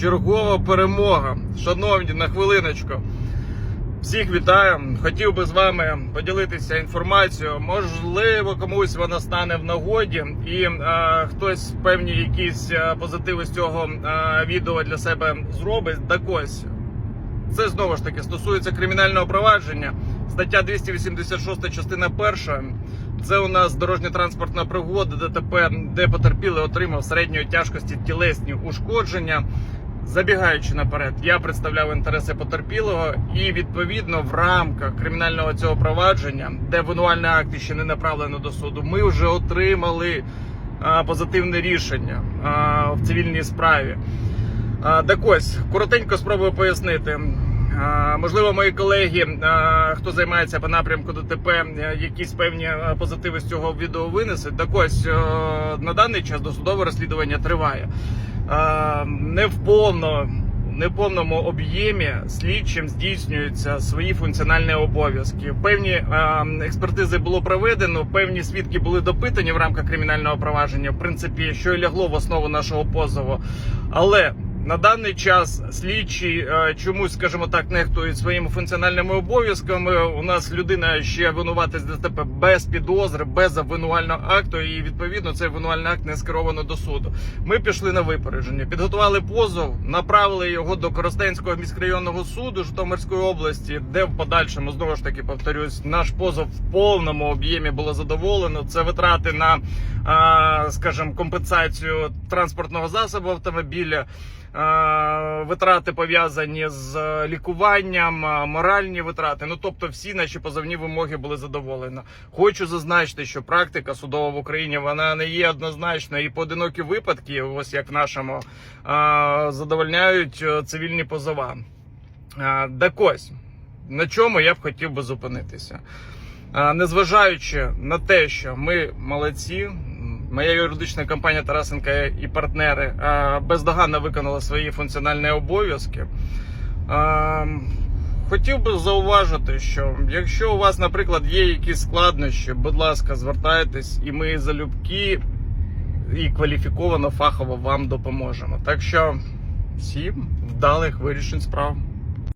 Чергова перемога. Шановні, на хвилиночку. Всіх вітаю. Хотів би з вами поділитися інформацією. Можливо, комусь вона стане в нагоді, і е, хтось певні якісь е, позитиви з цього е, відео для себе зробить. Так ось це знову ж таки стосується кримінального провадження. Стаття 286, частина 1. Це у нас дорожньо-транспортна пригода ДТП, де потерпілий отримав середньої тяжкості тілесні ушкодження. Забігаючи наперед, я представляв інтереси потерпілого, і відповідно в рамках кримінального цього провадження, де обвинувальний акт ще не направлено до суду, ми вже отримали а, позитивне рішення а, в цивільній справі. А, Так ось коротенько спробую пояснити. А, Можливо, мої колеги, а, хто займається по напрямку ДТП, якісь певні позитиви з цього відео винесуть. Так ось е, на даний час досудове розслідування триває. Не в повно, не в повному об'ємі слідчим здійснюються свої функціональні обов'язки. Певні експертизи було проведено, певні свідки були допитані в рамках кримінального провадження, в принципі, що і лягло в основу нашого позову. Але на даний час слідчі е, чомусь, скажімо так, нехтують своїми функціональними обов'язками. У нас людина ще винувата з ДТП без підозри, без обвинувального акту, і відповідно цей обвинувальний акт не скеровано до суду. Ми пішли на випередження, підготували позов, направили його до Коростенського міськрайонного суду Житомирської області, де в подальшому знову ж таки повторюсь, наш позов в повному об'ємі було задоволено. Це витрати на, а, скажімо, компенсацію транспортного засобу автомобіля. Е, Витрати пов'язані з лікуванням, е, моральні витрати. Ну тобто, всі наші позовні вимоги були задоволені. Хочу зазначити, що практика судова в Україні вона не є однозначною. І поодинокі випадки, ось як в нашому, е, задовольняють е, цивільні позова. Е, Так ось на чому я б хотів би зупинитися. Е, Незважаючи на те, що ми молодці, моя юридична компанія Тарасенка і партнери е, бездоганно виконали свої функціональні обов'язки. Е, Хотів би зауважити, що якщо у вас, наприклад, є якісь складнощі, будь ласка, звертайтесь, і ми залюбки і кваліфіковано фахово вам допоможемо. Так що всім вдалих вирішень справ.